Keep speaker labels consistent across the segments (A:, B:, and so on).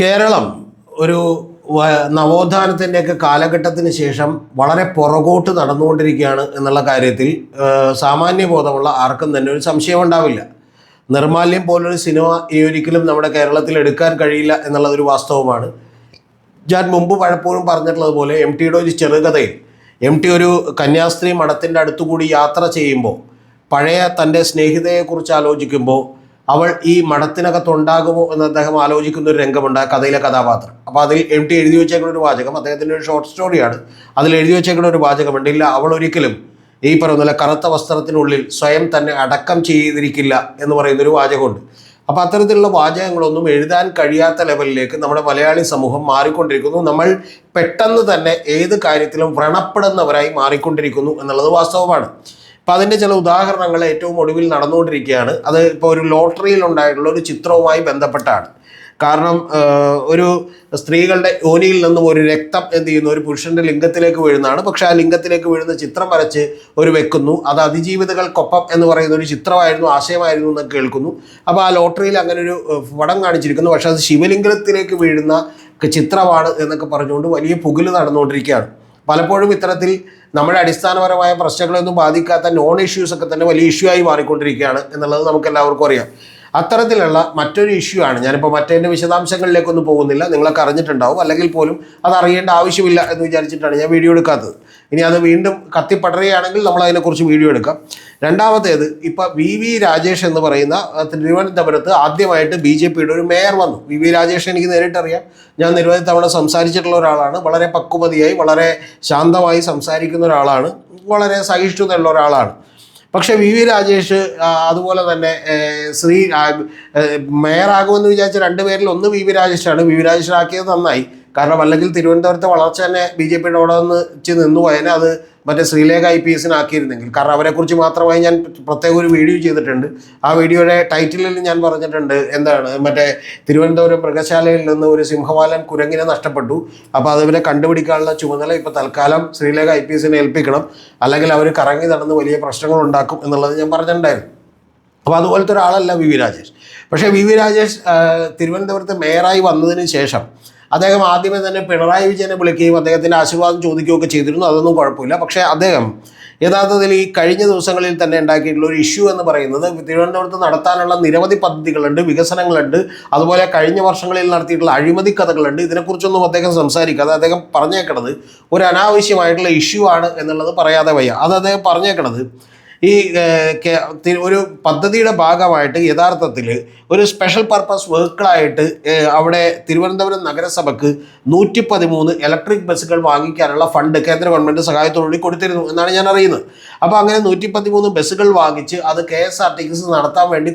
A: കേരളം ഒരു നവോത്ഥാനത്തിന്റെയൊക്കെ കാലഘട്ടത്തിന് ശേഷം വളരെ പുറകോട്ട് നടന്നുകൊണ്ടിരിക്കുകയാണ് എന്നുള്ള കാര്യത്തിൽ സാമാന്യ ബോധമുള്ള ആർക്കും തന്നെ ഒരു സംശയം ഉണ്ടാവില്ല. നിർമാല്യം പോലൊരു സിനിമ ഈ ഒരിക്കലും നമ്മുടെ കേരളത്തിൽ എടുക്കാൻ കഴിയില്ല എന്നുള്ളതൊരു വാസ്തവമാണ്. ഞാൻ മുമ്പ് പലപ്പോഴും പറഞ്ഞിട്ടുള്ളതുപോലെ എം ടിയുടെ ഒരു ചെറുകഥയിൽ എം ടി ഒരു കന്യാസ്ത്രീ മഠത്തിന്റെ അടുത്തുകൂടി യാത്ര ചെയ്യുമ്പോൾ പഴയ തന്റെ സ്നേഹിതയെക്കുറിച്ച് ആലോചിക്കുമ്പോൾ അവൾ ഈ മഠത്തിനകത്തുണ്ടാകുമോ എന്ന് അദ്ദേഹം ആലോചിക്കുന്ന ഒരു രംഗമുണ്ട് ആ കഥയിലെ കഥാപാത്രം. അപ്പോൾ അതിൽ എം ടി എഴുതി വെച്ചേക്കുന്ന ഒരു വാചകം അദ്ദേഹത്തിന്റെ ഒരു ഷോർട്ട് സ്റ്റോറിയാണ് അതിൽ എഴുതി വെച്ചേക്കുന്ന ഒരു വാചകമുണ്ട് ഇല്ല അവൾ ഒരിക്കലും ഈ പറയുന്ന കറുത്ത വസ്ത്രത്തിനുള്ളിൽ സ്വയം തന്നെ അടക്കം ചെയ്തിരിക്കില്ല എന്ന് പറയുന്ന ഒരു വാചകമുണ്ട്. അപ്പോൾ അത്തരത്തിലുള്ള വാചകങ്ങളൊന്നും എഴുതാൻ കഴിയാത്ത ലെവലിലേക്ക് നമ്മുടെ മലയാളി സമൂഹം മാറിക്കൊണ്ടിരിക്കുന്നു. നമ്മൾ പെട്ടെന്ന് തന്നെ ഏത് കാര്യത്തിലും വ്രണപ്പെടുന്നവരായി മാറിക്കൊണ്ടിരിക്കുന്നു എന്നുള്ളത് വാസ്തവമാണ്. അപ്പം അതിന്റെ ചില ഉദാഹരണങ്ങൾ ഏറ്റവും ഒടുവിൽ നടന്നുകൊണ്ടിരിക്കുകയാണ്. അത് ഇപ്പോൾ ഒരു ലോട്ടറിയിൽ ഉണ്ടായിട്ടുള്ള ഒരു ചിത്രവുമായി ബന്ധപ്പെട്ടാണ്. കാരണം ഒരു സ്ത്രീകളുടെ യോനിയിൽ നിന്നും ഒരു രക്തം എന്ത് ചെയ്യുന്നു? ഒരു പുരുഷന്റെ ലിംഗത്തിലേക്ക് വീഴുന്നതാണ്. പക്ഷെ ആ ലിംഗത്തിലേക്ക് വീഴുന്ന ചിത്രം വരച്ച് ഒരു വെക്കുന്നു. അത് അതിജീവിതകൾക്കൊപ്പം എന്ന് പറയുന്ന ഒരു ചിത്രമായിരുന്നു ആശയമായിരുന്നു എന്ന് കേൾക്കുന്നു. അപ്പോൾ ആ ലോട്ടറിയിൽ അങ്ങനെ ഒരു പടം കാണിച്ചിരിക്കുന്നു. പക്ഷെ അത് ശിവലിംഗത്തിലേക്ക് വീഴുന്ന ചിത്രമാണ് എന്നൊക്കെ പറഞ്ഞുകൊണ്ട് വലിയ പുകിൽ നടന്നുകൊണ്ടിരിക്കുകയാണ്. പലപ്പോഴും ഇത്തരത്തിൽ നമ്മുടെ അടിസ്ഥാനപരമായ പ്രശ്നങ്ങളൊന്നും ബാധിക്കാത്ത നോൺ ഇഷ്യൂസ് ഒക്കെ തന്നെ വലിയ ഇഷ്യൂ ആയി മാറിക്കൊണ്ടിരിക്കുകയാണ് എന്നുള്ളത് നമുക്ക് എല്ലാവർക്കും അറിയാം. അത്തരത്തിലുള്ള മറ്റൊരു ഇഷ്യൂ ആണ്. ഞാനിപ്പോൾ മറ്റേതിന്റെ വിശദാംശങ്ങളിലേക്കൊന്നും പോകുന്നില്ല. നിങ്ങളൊക്കെ അറിഞ്ഞിട്ടുണ്ടാവും. അല്ലെങ്കിൽ പോലും അത് അറിയേണ്ട ആവശ്യമില്ല എന്ന് വിചാരിച്ചിട്ടാണ് ഞാൻ വീഡിയോ എടുക്കാത്തത്. ഇനി അത് വീണ്ടും കത്തിപ്പടരുകയാണെങ്കിൽ നമ്മൾ അതിനെക്കുറിച്ച് വീഡിയോ എടുക്കാം. രണ്ടാമത്തേത് ഇപ്പം വി വി രാജേഷ് എന്ന് പറയുന്ന തിരുവനന്തപുരത്ത് ആദ്യമായിട്ട് ബി ജെ പിയുടെ ഒരു മേയർ വന്നു. വി വി രാജേഷ് എനിക്ക് നേരിട്ടറിയാം. ഞാൻ നിരവധി തവണ സംസാരിച്ചിട്ടുള്ള ഒരാളാണ്. വളരെ പക്വതയായി വളരെ ശാന്തമായി സംസാരിക്കുന്ന ഒരാളാണ്. വളരെ സഹിഷ്ണുതയുള്ള ഒരാളാണ്. പക്ഷേ വി വി രാജേഷ് അതുപോലെ തന്നെ ശ്രീ മേയറാകുമെന്ന് വിചാരിച്ച രണ്ടുപേരിൽ ഒന്ന് വി വി രാജേഷാണ്. വി വി രാജേഷ് ആക്കിയത് നന്നായി. കാരണം അല്ലെങ്കിൽ തിരുവനന്തപുരത്തെ വളർച്ച തന്നെ ബി ജെ പിയുടെ അവിടെ നിന്ന് നിന്നു പോയതിനെ അത് മറ്റേ ശ്രീലേഖ ഐ പി എസിന് ആക്കിയിരുന്നെങ്കിൽ കാരണം അവരെക്കുറിച്ച് മാത്രമായി ഞാൻ പ്രത്യേക ഒരു വീഡിയോ ചെയ്തിട്ടുണ്ട്. ആ വീഡിയോയുടെ ടൈറ്റിലിൽ ഞാൻ പറഞ്ഞിട്ടുണ്ട് എന്താണ് മറ്റേ തിരുവനന്തപുരം മൃഗശാലയിൽ നിന്ന് ഒരു സിംഹവാലൻ കുരങ്ങിനെ നഷ്ടപ്പെട്ടു. അപ്പോൾ അതിനെ കണ്ടുപിടിക്കാനുള്ള ചുമതല ഇപ്പോൾ തൽക്കാലം ശ്രീലേഖ ഐ പി എസിനെ ഏൽപ്പിക്കണം. അല്ലെങ്കിൽ അവർ കറങ്ങി നടന്ന് വലിയ പ്രശ്നങ്ങൾ ഉണ്ടാക്കും എന്നുള്ളത് ഞാൻ പറഞ്ഞിട്ടുണ്ടായിരുന്നു. അപ്പോൾ അതുപോലത്തെ ഒരാളല്ല വി വി രാജേഷ്. പക്ഷേ വി വി രാജേഷ് തിരുവനന്തപുരത്ത് മേയറായി വന്നതിന് ശേഷം അദ്ദേഹം ആദ്യമേ തന്നെ പിണറായി വിജയനെ വിളിക്കുകയും അദ്ദേഹത്തിന്റെ ആശീർവാദം ചോദിക്കുകയൊക്കെ ചെയ്തിരുന്നു. അതൊന്നും കുഴപ്പമില്ല. പക്ഷേ അദ്ദേഹം യഥാർത്ഥത്തിൽ ഈ കഴിഞ്ഞ ദിവസങ്ങളിൽ തന്നെ ഉണ്ടാക്കിയിട്ടുള്ള ഒരു ഇഷ്യൂ എന്ന് പറയുന്നത് തിരുവനന്തപുരത്ത് നടത്താനുള്ള നിരവധി പദ്ധതികളുണ്ട് വികസനങ്ങളുണ്ട്. അതുപോലെ കഴിഞ്ഞ വർഷങ്ങളിൽ നടത്തിയിട്ടുള്ള അഴിമതി കഥകളുണ്ട്. ഇതിനെക്കുറിച്ചൊന്നും അദ്ദേഹം സംസാരിക്കാതെ അദ്ദേഹം പറഞ്ഞേക്കണത് ഒരു അനാവശ്യമായിട്ടുള്ള ഇഷ്യൂ ആണ് എന്നുള്ളത് പറയാതെ വയ്യ. അത് അദ്ദേഹം പറഞ്ഞേക്കണത് ഈ ഒരു പദ്ധതിയുടെ ഭാഗമായിട്ട് യഥാർത്ഥത്തിൽ ഒരു സ്പെഷ്യൽ പർപ്പസ് വെഹിക്കിളായിട്ട് അവിടെ തിരുവനന്തപുരം നഗരസഭയ്ക്ക് നൂറ്റി പതിമൂന്ന് ഇലക്ട്രിക് ബസ്സുകൾ വാങ്ങിക്കാനുള്ള ഫണ്ട് കേന്ദ്ര ഗവൺമെന്റ് സഹായത്തോടുകൂടി കൊടുത്തിരുന്നു എന്നാണ് ഞാൻ അറിയുന്നത്. അപ്പോൾ അങ്ങനെ നൂറ്റി പതിമൂന്ന് ബസ്സുകൾ വാങ്ങിച്ച് അത് K S R T C നടത്താൻ വേണ്ടി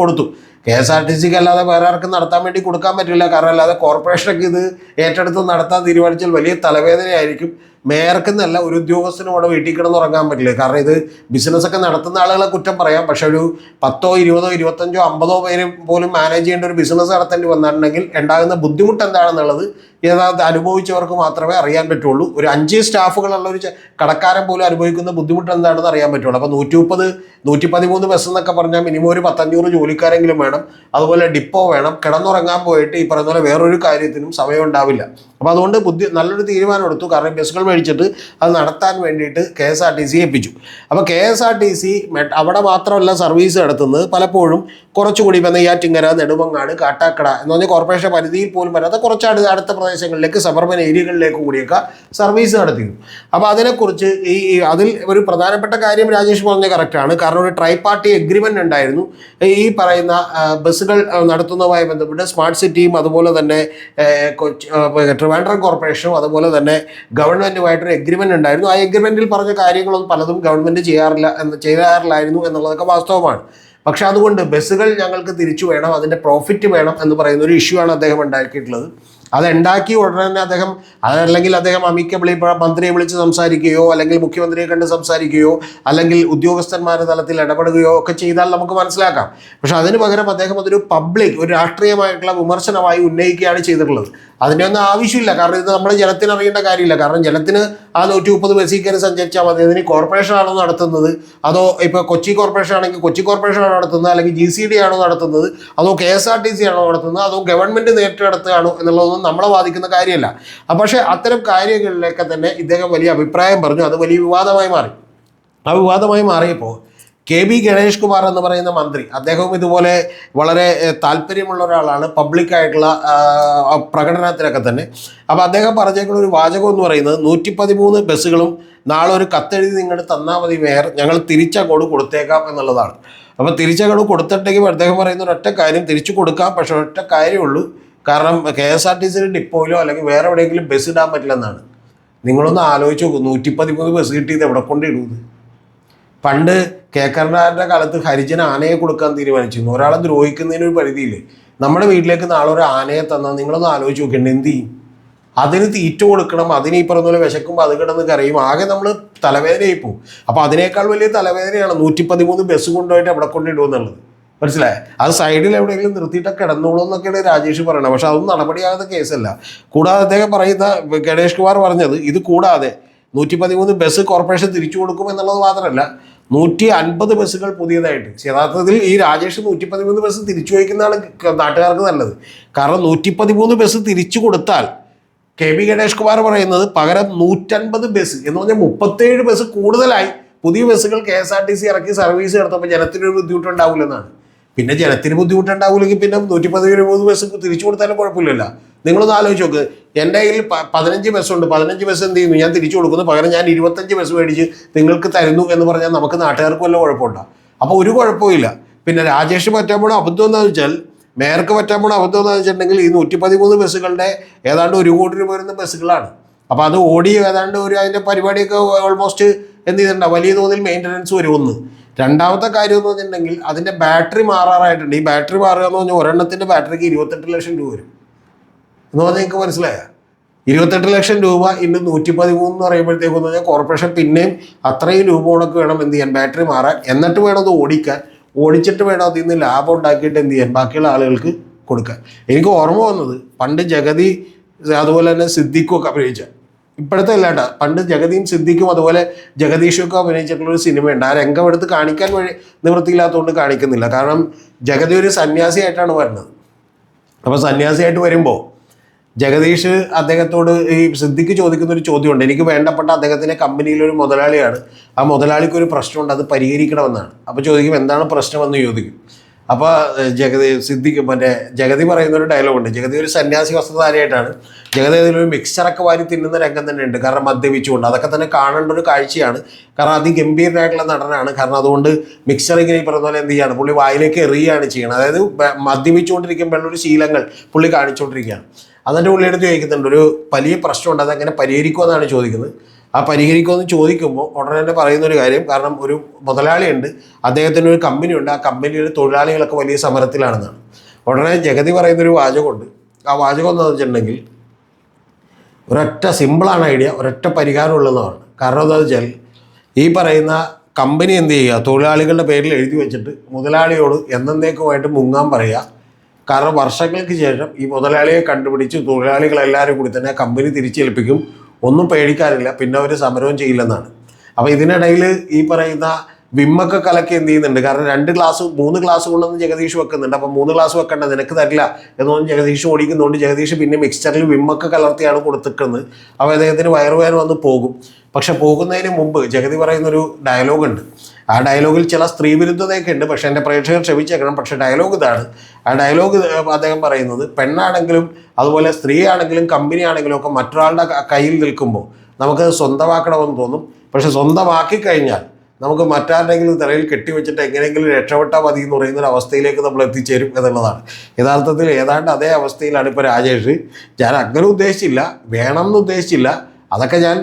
A: കൊടുത്തു. കെ എസ് ആർ ടി സിക്ക് അല്ലാതെ വേറെ ആർക്കും നടത്താൻ വേണ്ടി കൊടുക്കാൻ പറ്റില്ല. കാരണം അല്ലാതെ കോർപ്പറേഷനൊക്കെ ഇത് ഏറ്റെടുത്ത് നടത്താൻ തീരുമാനിച്ചാൽ വലിയ തലവേദനയായിരിക്കും. മേയർക്ക് എന്നല്ല ഒരു ഉദ്യോഗസ്ഥനും അവിടെ വീട്ടിൽ കിടന്ന് ഉറങ്ങാൻ പറ്റില്ല. കാരണം ഇത് ബിസിനസ്സൊക്കെ നടത്തുന്ന ആളുകളെ കുറ്റം പറയാം. പക്ഷെ ഒരു പത്തോ ഇരുപതോ ഇരുപത്തഞ്ചോ അമ്പതോ പേര് പോലും മാനേജ് ചെയ്യേണ്ട ഒരു ബിസിനസ് നടത്തേണ്ടി വന്നിട്ടുണ്ടെങ്കിൽ ഉണ്ടാകുന്ന ബുദ്ധിമുട്ട് എന്താണെന്നുള്ളത് യഥാർത്ഥ അനുഭവിച്ചവർക്ക് മാത്രമേ അറിയാൻ പറ്റുള്ളൂ. ഒരു അഞ്ച് സ്റ്റാഫുകളുള്ള ഒരു കടക്കാരൻ പോലും അനുഭവിക്കുന്ന ബുദ്ധിമുട്ട് എന്താണെന്ന് അറിയാൻ പറ്റുള്ളൂ. അപ്പോൾ നൂറ്റി മുപ്പത് നൂറ്റി പതിമൂന്ന് ബസ് എന്നൊക്കെ പറഞ്ഞാൽ മിനിമം ഒരു പത്തഞ്ഞൂറ് ജോലിക്കാരെങ്കിലും വേണം. അതുപോലെ ഡിപ്പോ വേണം. കിടന്നുറങ്ങാൻ പോയിട്ട് ഈ പറയുന്ന പോലെ വേറൊരു കാര്യത്തിനും സമയം ഉണ്ടാവില്ല. അപ്പോൾ അതുകൊണ്ട് ബുദ്ധി നല്ലൊരു തീരുമാനം എടുത്തു. കാരണം ബസ്സുകൾ മേടിച്ചിട്ട് അത് നടത്താൻ വേണ്ടിയിട്ട് K S R T C ഏൽപ്പിച്ചു. അപ്പോൾ K S R T C അവിടെ മാത്രമല്ല സർവീസ് നടത്തുന്നത് പലപ്പോഴും കുറച്ചുകൂടി ഇപ്പം നെയ്യാറ്റിങ്കര നെടുമങ്ങാട് കാട്ടാക്കട എന്ന് പറഞ്ഞാൽ കോർപ്പറേഷൻ പരിധിയിൽ പോലും വരാത്ത കുറച്ച് അടുത്ത അടുത്ത പ്രദേശങ്ങളിലേക്ക് സബർബൻ ഏരിയകളിലേക്ക് കൂടിയൊക്കെ സർവീസ് നടത്തിയിരുന്നു അപ്പോൾ അതിനെക്കുറിച്ച് ഈ അതിൽ ഒരു പ്രധാനപ്പെട്ട കാര്യം രാജേഷ് പറഞ്ഞ കറക്റ്റാണ് കാരണം ഒരു ട്രൈ പാർട്ടി എഗ്രിമെന്റ് ഉണ്ടായിരുന്നു. ഈ പറയുന്ന ബസ്സുകൾ നടത്തുന്നതുമായി ബന്ധപ്പെട്ട് സ്മാർട്ട് സിറ്റിയും അതുപോലെ തന്നെ കൊച്ചി ട്രിവാൻഡ്രം കോർപ്പറേഷനും അതുപോലെ തന്നെ ഗവൺമെന്റുമായിട്ടൊരു എഗ്രിമെന്റ് ഉണ്ടായിരുന്നു. ആ എഗ്രിമെന്റിൽ പറഞ്ഞ കാര്യങ്ങളൊന്നും പലതും ഗവൺമെന്റ് ചെയ്യാറില്ല എന്ന് ചെയ്യാറില്ലായിരുന്നു എന്നുള്ളതൊക്കെ വാസ്തവമാണ്. പക്ഷെ അതുകൊണ്ട് ബസ്സുകൾ ഞങ്ങൾക്ക് തിരിച്ചു വേണം അതിന്റെ പ്രോഫിറ്റ് വേണം എന്ന് പറയുന്ന ഒരു ഇഷ്യൂ ആണ് അദ്ദേഹം ഉണ്ടാക്കിയിട്ടുള്ളത്. അത് ഉണ്ടാക്കി ഉടനെ തന്നെ അദ്ദേഹം അതല്ലെങ്കിൽ അദ്ദേഹം അമിക്കബിളി മന്ത്രിയെ വിളിച്ച് സംസാരിക്കുകയോ അല്ലെങ്കിൽ മുഖ്യമന്ത്രിയെ കണ്ട് സംസാരിക്കുകയോ അല്ലെങ്കിൽ ഉദ്യോഗസ്ഥന്മാരുടെ തലത്തിൽ ഇടപെടുകയോ ഒക്കെ ചെയ്താൽ നമുക്ക് മനസ്സിലാക്കാം. പക്ഷെ അതിന് പകരം അദ്ദേഹം അതൊരു പബ്ലിക് ഒരു രാഷ്ട്രീയമായിട്ടുള്ള വിമർശനമായി ഉന്നയിക്കുകയാണ് ചെയ്തിട്ടുള്ളത്. അതിന്റെ ഒന്നും ആവശ്യമില്ല. കാരണം ഇത് നമ്മൾ ജലത്തിന് അറിയേണ്ട കാര്യമില്ല. കാരണം ജലത്തിന് ആ നൂറ്റി മുപ്പത് ബസ്സിൽ കയറി സഞ്ചരിച്ചാൽ മതി. അതിന് കോർപ്പറേഷൻ ആണോ നടത്തുന്നത്? അതോ ഇപ്പോൾ കൊച്ചി കോർപ്പറേഷൻ ആണെങ്കിൽ കൊച്ചി കോർപ്പറേഷൻ ആണോ നടത്തുന്നത്? അല്ലെങ്കിൽ ജി സി ഡി ആണോ നടത്തുന്നത്? അതോ K S R T C ആണോ നടത്തുന്നത്? അതോ ഗവൺമെന്റ് നേരിട്ട് നടത്തുകയാണോ എന്നുള്ളതൊന്നും നമ്മളെ ബാധിക്കുന്ന കാര്യമല്ല. പക്ഷേ അത്തരം കാര്യങ്ങളിലൊക്കെ തന്നെ ഇദ്ദേഹം വലിയ അഭിപ്രായം പറഞ്ഞു. അത് വലിയ വിവാദമായി മാറി. ആ വിവാദമായി മാറിയപ്പോൾ കെ ബി ഗണേഷ് കുമാർ എന്ന് പറയുന്ന മന്ത്രി. അദ്ദേഹവും ഇതുപോലെ വളരെ താല്പര്യമുള്ള ഒരാളാണ്. പബ്ലിക്കായിട്ടുള്ള പ്രകടനത്തിലൊക്കെ തന്നെ. അപ്പോൾ അദ്ദേഹം പറഞ്ഞേക്കുന്ന ഒരു വാചകം എന്ന് പറയുന്നത് നൂറ്റി പതിമൂന്ന് ബസ്സുകളും നാളെ ഒരു കത്തെഴുതി നിങ്ങൾ തന്നാൽ മതി മേയർ. ഞങ്ങൾ തിരിച്ചങ്ങോട്ട് കൊടുത്തേക്കാം എന്നുള്ളതാണ്. അപ്പോൾ തിരിച്ചങ്ങോട്ട് കൊടുത്തിട്ടെങ്കിൽ അദ്ദേഹം പറയുന്ന ഒരൊറ്റ കാര്യം തിരിച്ചു കൊടുക്കാം. പക്ഷേ ഒറ്റ കാര്യമുള്ളൂ കാരണം കെ എസ് ആർ ടി സിയുടെ ഡിപ്പോയിലോ അല്ലെങ്കിൽ വേറെ എവിടെയെങ്കിലും ബസ് ഇടാൻ പറ്റില്ലെന്നാണ്. നിങ്ങളൊന്ന് ആലോചിച്ച് നോക്കൂ. നൂറ്റി പതിമൂന്ന് ബസ് കിട്ടിയത് എവിടെ കൊണ്ടിടുന്നത് പണ്ട് കേക്കറിനാരുടെ കാലത്ത് ഹരിജൻ ആനയെ കൊടുക്കാൻ തീരുമാനിച്ചിരുന്നു. ഒരാളെ ദ്രോഹിക്കുന്നതിന് ഒരു പരിധിയില്ലേ? നമ്മുടെ വീട്ടിലേക്ക് നാളെ ഒരു ആനയെ തന്നാൽ നിങ്ങളൊന്ന് ആലോചിച്ച് നോക്കണ്ട എന്ത് ചെയ്യും? അതിന് തീറ്റ കൊടുക്കണം അതിന് ഈ പറഞ്ഞ പോലെ വിശക്കുമ്പോൾ അത് കിടന്ന് കരയും. ആകെ നമ്മൾ തലവേദനയായി പോകും അപ്പോൾ അതിനേക്കാൾ വലിയ തലവേദനയാണ് നൂറ്റി പതിമൂന്ന് ബസ് കൊണ്ടുപോയിട്ട് എവിടെ കൊണ്ടിടുമെന്നുള്ളത് മനസ്സിലായേ? അത് സൈഡിൽ എവിടെയെങ്കിലും നിർത്തിയിട്ട് കിടന്നോളൂ എന്നൊക്കെയാണ് രാജേഷ് പറയുന്നത് പക്ഷെ അതൊന്നും നടപടിയാകുന്ന കേസല്ല. കൂടാതെ അദ്ദേഹം പറയുന്ന ഗണേഷ് കുമാർ പറഞ്ഞത് ഇത് കൂടാതെ നൂറ്റി പതിമൂന്ന് ബസ് കോർപ്പറേഷൻ തിരിച്ചു കൊടുക്കും എന്നുള്ളത് മാത്രമല്ല നൂറ്റി അൻപത് ബസ്സുകൾ പുതിയതായിട്ട്. യഥാർത്ഥത്തിൽ ഈ രാജേഷ് നൂറ്റി പതിമൂന്ന് ബസ് തിരിച്ചു വയ്ക്കുന്നതാണ് നാട്ടുകാർക്ക് നല്ലത്. കാരണം നൂറ്റി പതിമൂന്ന് ബസ് തിരിച്ചു കൊടുത്താൽ കെ ബി ഗണേഷ് കുമാർ പറയുന്നത് പകരം നൂറ്റൻപത് ബസ് എന്ന് പറഞ്ഞാൽ മുപ്പത്തേഴ് ബസ് കൂടുതലായി പുതിയ ബസ്സുകൾ K S R T C ഇറക്കി സർവീസ് നടത്തുമ്പോൾ ജനത്തിനൊരു ബുദ്ധിമുട്ടുണ്ടാവില്ലെന്നാണ്. പിന്നെ ജനത്തിന് ബുദ്ധിമുട്ടുണ്ടാവില്ലെങ്കിൽ പിന്നെ നൂറ്റി പതിമൂന്ന് ബസ് തിരിച്ചു കൊടുത്താലും കുഴപ്പമില്ലല്ലോ. നിങ്ങളൊന്ന് ആലോചിച്ച് നോക്ക്. എന്റെ കയ്യിൽ പതിനഞ്ച് ബസ്സുണ്ട് പതിനഞ്ച് ബസ് എന്ത് ചെയ്യുന്നു? ഞാൻ തിരിച്ചു കൊടുക്കുന്നു. പകരം ഞാൻ ഇരുപത്തഞ്ച് ബസ് മേടിച്ച് നിങ്ങൾക്ക് തരുന്നു എന്ന് പറഞ്ഞാൽ നമുക്ക് നാട്ടുകാർക്ക് വല്ല കുഴപ്പമുണ്ടോ? അപ്പോൾ ഒരു കുഴപ്പമില്ല പിന്നെ രാജേഷ് പറ്റാൻ പോണ അബദ്ധം എന്താണെന്ന് വെച്ചാൽ മേയർക്ക് പറ്റാൻ പോണ അബദ്ധം എന്താണെന്ന് വെച്ചിട്ടുണ്ടെങ്കിൽ ഈ നൂറ്റി പതിമൂന്ന് ബസ്സുകളുടെ ഏതാണ്ട് ഒരു കോടി രൂപ വരുന്ന ബസ്സുകളാണ് അപ്പോൾ അത് ഓടി ഏതാണ്ട് ഒരു അതിന്റെ പരിപാടിയൊക്കെ ഓൾമോസ്റ്റ് എന്ത് ചെയ്തിട്ടുണ്ട് വലിയ തോതിൽ മെയിന്റനൻസ് വരും ഒന്ന്. രണ്ടാമത്തെ കാര്യം എന്ന് പറഞ്ഞിട്ടുണ്ടെങ്കിൽ അതിന്റെ ബാറ്ററി മാറാറായിട്ടുണ്ട്. ഈ ബാറ്ററി മാറുക എന്ന് പറഞ്ഞാൽ ഒരെണ്ണത്തിന്റെ ബാറ്ററിക്ക് ഇരുപത്തെട്ട് ലക്ഷം രൂപ വരും. എന്ന് പറഞ്ഞാൽ നിങ്ങൾക്ക് മനസ്സിലായ. ഇരുപത്തെട്ട് ലക്ഷം രൂപ ഇന്ന് നൂറ്റി പതിമൂന്ന് എന്ന് പറയുമ്പോഴത്തേക്കും എന്ന് പറഞ്ഞാൽ കോർപ്പറേഷൻ പിന്നെയും അത്രയും രൂപ മുടക്ക് വേണം എന്ത് ചെയ്യാൻ ബാറ്ററി മാറാൻ. എന്നിട്ട് വേണം അത് ഓടിക്കാൻ. ഓടിച്ചിട്ട് വേണം അതിൽ നിന്ന് ലാഭം ഉണ്ടാക്കിയിട്ട് എന്ത് ചെയ്യാൻ ബാക്കിയുള്ള ആളുകൾക്ക് കൊടുക്കാൻ. എനിക്ക് ഓർമ്മ വന്നത് പണ്ട് ജഗതി അതുപോലെ തന്നെ സിദ്ദിഖും ഒക്കെ അഭിനയിച്ച. ഇപ്പോഴത്തെ അല്ലാട്ട പണ്ട് ജഗതിയും സിദ്ദിഖും അതുപോലെ ജഗദീഷും ഒക്കെ അഭിനയിച്ചിട്ടുള്ള ഒരു സിനിമയുണ്ട്. ആ രംഗം എടുത്ത് കാണിക്കാൻ വഴി നിവൃത്തിയില്ലാത്തതുകൊണ്ട് കാണിക്കുന്നില്ല. കാരണം ജഗതി ഒരു സന്യാസിയായിട്ടാണ് വരുന്നത്. അപ്പോൾ സന്യാസിയായിട്ട് വരുമ്പോൾ ജഗദീഷ് അദ്ദേഹത്തോട് ഈ സിദ്ധിക്ക് ചോദിക്കുന്ന ഒരു ചോദ്യമുണ്ട്. എനിക്ക് വേണ്ടപ്പെട്ട അദ്ദേഹത്തിന്റെ കമ്പനിയിലൊരു മുതലാളിയാണ്. ആ മുതലാളിക്ക് ഒരു പ്രശ്നമുണ്ട്. അത് പരിഹരിക്കണമെന്നാണ്. അപ്പോൾ ചോദിക്കും എന്താണ് പ്രശ്നമെന്ന്? ചോദിക്കും. അപ്പോൾ ജഗതി സിദ്ധിക്ക് മറ്റേ ജഗതി പറയുന്ന ഒരു ഡയലോഗുണ്ട് ജഗതി ഒരു സന്യാസി വസ്ത്രധാരിയായിട്ടാണ്. ജഗതി അതിലൊരു മിക്സറൊക്കെ വാരി തിന്നുന്ന രംഗം തന്നെ ഉണ്ട്. കാരണം മദ്യപിച്ചുകൊണ്ട്. അതൊക്കെ തന്നെ കാണേണ്ട ഒരു കാഴ്ചയാണ്. കാരണം അതി അതിഗംഭീരനായിട്ടുള്ള നടനാണ്. കാരണം അതുകൊണ്ട് മിക്സർ ഇങ്ങനെ ഈ പറഞ്ഞ പോലെ എന്ത് ചെയ്യാണ്? പുള്ളി വായിലേക്ക് എറിയുകയാണ് ചെയ്യുന്നത് അതായത് മദ്യപിച്ചുകൊണ്ടിരിക്കുമ്പോഴുള്ള ഒരു ശീലങ്ങൾ പുള്ളി കാണിച്ചുകൊണ്ടിരിക്കുകയാണ്. അതിന്റെ പുള്ളിയെടുത്ത് ചോദിക്കുന്നുണ്ട്. ഒരു വലിയ പ്രശ്നമുണ്ട് അതെങ്ങനെ പരിഹരിക്കുമെന്നാണ് ചോദിക്കുന്നത്. ആ പരിഹരിക്കുമെന്ന് ചോദിക്കുമ്പോൾ ഉടനെ തന്നെ പറയുന്ന ഒരു കാര്യം കാരണം ഒരു മുതലാളിയുണ്ട് അദ്ദേഹത്തിന് ഒരു കമ്പനിയുണ്ട് ആ കമ്പനിയിൽ തൊഴിലാളികളൊക്കെ വലിയ സമരത്തിലാണെന്നാണ്. ഉടനെ ജഗതി പറയുന്നൊരു വാചകമുണ്ട്. ആ വാചകം എന്ന് വെച്ചിട്ടുണ്ടെങ്കിൽ ഒരൊറ്റ സിമ്പിളാണ് ഐഡിയ ഒരൊറ്റ പരിഹാരമുള്ളതാണ് കാരണം എന്താണെന്ന് വെച്ചാൽ ഈ പറയുന്ന കമ്പനി എന്ത് ചെയ്യുക തൊഴിലാളികളുടെ പേരിൽ എഴുതി വെച്ചിട്ട് മുതലാളിയോട് എന്നേക്കുമായിട്ട് മുങ്ങാൻ പറയുക കാരണം വർഷങ്ങൾക്ക് ശേഷം ഈ മുതലാളിയെ കണ്ടുപിടിച്ച് തൊഴിലാളികളെല്ലാവരും കൂടി തന്നെ കമ്പനി തിരിച്ചേൽപ്പിക്കും. ഒന്നും പേടിക്കാനില്ല. പിന്നെ അവർ സമരവും ചെയ്യില്ലെന്നാണ്. അപ്പോൾ ഇതിനിടയിൽ ഈ പറയുന്ന വിമ്മൊക്കെ കലക്കി എന്ത് ചെയ്യുന്നുണ്ട്? കാരണം രണ്ട് ഗ്ലാസ് മൂന്ന് ഗ്ലാസ് കൊണ്ടൊന്നും ജഗദീഷ് വെക്കുന്നുണ്ട്. അപ്പം മൂന്ന് ഗ്ലാസ് വെക്കണ്ട നിനക്ക് തരില്ല എന്നൊന്നും ജഗദീഷ് ഓടിക്കുന്നതുകൊണ്ട് ജഗദീഷ് പിന്നെ മിക്സ്ചറിൽ വിമ്മൊക്കെ കലർത്തിയാണ് കൊടുത്തിക്കുന്നത് അപ്പോൾ അദ്ദേഹത്തിന് വയറുവേദന വന്ന് പോകും. പക്ഷെ പോകുന്നതിന് മുമ്പ് ജഗതി പറയുന്നൊരു ഡയലോഗ് ഉണ്ട്. ആ ഡയലോഗിൽ ചില സ്ത്രീ വിരുദ്ധതയൊക്കെ ഉണ്ട്. പക്ഷേ എന്റെ പ്രേക്ഷകർ ക്ഷമിച്ചേക്കണം. പക്ഷേ ഡയലോഗ് ഇതാണ്. ആ ഡയലോഗ് അദ്ദേഹം പറയുന്നത് പെണ്ണാണെങ്കിലും അതുപോലെ സ്ത്രീ ആണെങ്കിലും കമ്പനി ആണെങ്കിലും ഒക്കെ മറ്റൊരാളുടെ കയ്യിൽ നിൽക്കുമ്പോൾ നമുക്ക് സ്വന്തമാക്കണമെന്ന് തോന്നും. പക്ഷെ സ്വന്തമാക്കി കഴിഞ്ഞാൽ നമുക്ക് മറ്റാരുടെങ്കിലും തലയിൽ കെട്ടിവെച്ചിട്ട് എങ്ങനെയെങ്കിലും രക്ഷപ്പെട്ടാൽ മതി എന്ന് പറയുന്ന ഒരു അവസ്ഥയിലേക്ക് നമ്മൾ എത്തിച്ചേരും എന്നുള്ളതാണ്. യഥാർത്ഥത്തിൽ ഏതാണ്ട് അതേ അവസ്ഥയിലാണ് ഇപ്പോൾ രാജേഷ്. ഞാൻ അങ്ങനെ ഉദ്ദേശിച്ചില്ല. വേണമെന്ന് ഉദ്ദേശിച്ചില്ല. അതൊക്കെ ഞാൻ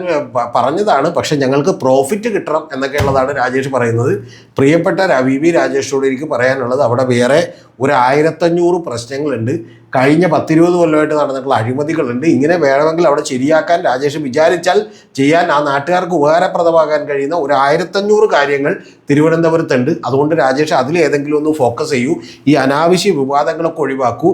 A: പറഞ്ഞതാണ്. പക്ഷെ ഞങ്ങൾക്ക് പ്രോഫിറ്റ് കിട്ടണം എന്നൊക്കെയുള്ളതാണ് രാജേഷ് പറയുന്നത്. പ്രിയപ്പെട്ട രവി വി രാജേഷിനോട് എനിക്ക് പറയാനുള്ളത് അവിടെ വേറെ ഒരു ആയിരത്തഞ്ഞൂറ് പ്രശ്നങ്ങളുണ്ട്. കഴിഞ്ഞ പത്തിരുപത് കൊല്ലമായിട്ട് നടന്നിട്ടുള്ള അഴിമതികളുണ്ട്. ഇങ്ങനെ വേണമെങ്കിൽ അവിടെ ശരിയാക്കാൻ രാജേഷ് വിചാരിച്ചാൽ ചെയ്യാൻ ആ നാട്ടുകാർക്ക് ഉപകാരപ്രദമാകാൻ കഴിയുന്ന ഒരു ആയിരത്തഞ്ഞൂറ് കാര്യങ്ങൾ തിരുവനന്തപുരത്തുണ്ട്. അതുകൊണ്ട് രാജേഷ് അതിലേതെങ്കിലും ഒന്ന് ഫോക്കസ് ചെയ്യൂ. ഈ അനാവശ്യ വിവാദങ്ങളൊക്കെ ഒഴിവാക്കൂ.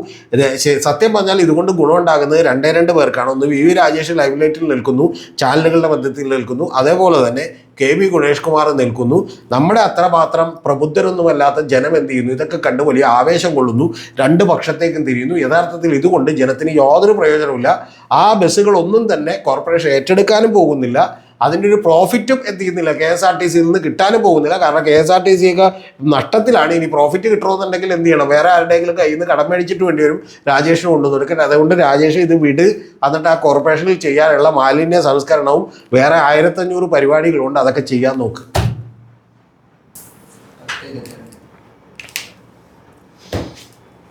A: സത്യം പറഞ്ഞാൽ ഇതുകൊണ്ട് ഗുണമുണ്ടാകുന്നത് രണ്ടേ രണ്ട് പേർക്കാണ്. ഒന്ന് വി വി രാജേഷ് ലൈവ് ലൈറ്റിൽ നിൽക്കുന്നു. ചാനലുകളുടെ മധ്യത്തിൽ നിൽക്കുന്നു. അതേപോലെ തന്നെ കെ വി ഗുണേഷ് കുമാർ നിൽക്കുന്നു. നമ്മുടെ അത്രമാത്രം പ്രബുദ്ധരൊന്നുമല്ലാത്ത ജനം എന്ത് ചെയ്യുന്നു? ഇതൊക്കെ കണ്ട് വലിയ ആവേശം കൊള്ളുന്നു. രണ്ട് പക്ഷത്തേക്കും തിരിയുന്നു. യഥാർത്ഥത്തിൽ ഇതുകൊണ്ട് ജനത്തിന് യാതൊരു പ്രയോജനമില്ല ആ ബസ്സുകളൊന്നും തന്നെ കോർപ്പറേഷൻ ഏറ്റെടുക്കാനും പോകുന്നില്ല. അതിന്റെ ഒരു പ്രോഫിറ്റും എന്ത് ചെയ്യുന്നില്ല കെ എസ് ആർ ടി സിയിൽ നിന്ന് കിട്ടാനും പോകുന്നില്ല. കാരണം K S R T C ഒക്കെ നഷ്ടത്തിലാണ്. ഇനി പ്രോഫിറ്റ് കിട്ടണമെന്നുണ്ടെങ്കിൽ എന്ത് ചെയ്യണം? വേറെ ആരുടെയെങ്കിലും കയ്യിൽ നിന്ന് കടം മേടിച്ചിട്ട് വേണ്ടി വരും. രാജേഷിന് കൊണ്ടുവന്നെടുക്കാൻ അതുകൊണ്ട് രാജേഷ് ഇത് വിട്. എന്നിട്ട് ആ കോർപ്പറേഷനിൽ ചെയ്യാനുള്ള മാലിന്യ സംസ്കരണവും വേറെ ആയിരത്തഞ്ഞൂറ് പരിപാടികളുണ്ട്. അതൊക്കെ ചെയ്യാൻ നോക്ക്.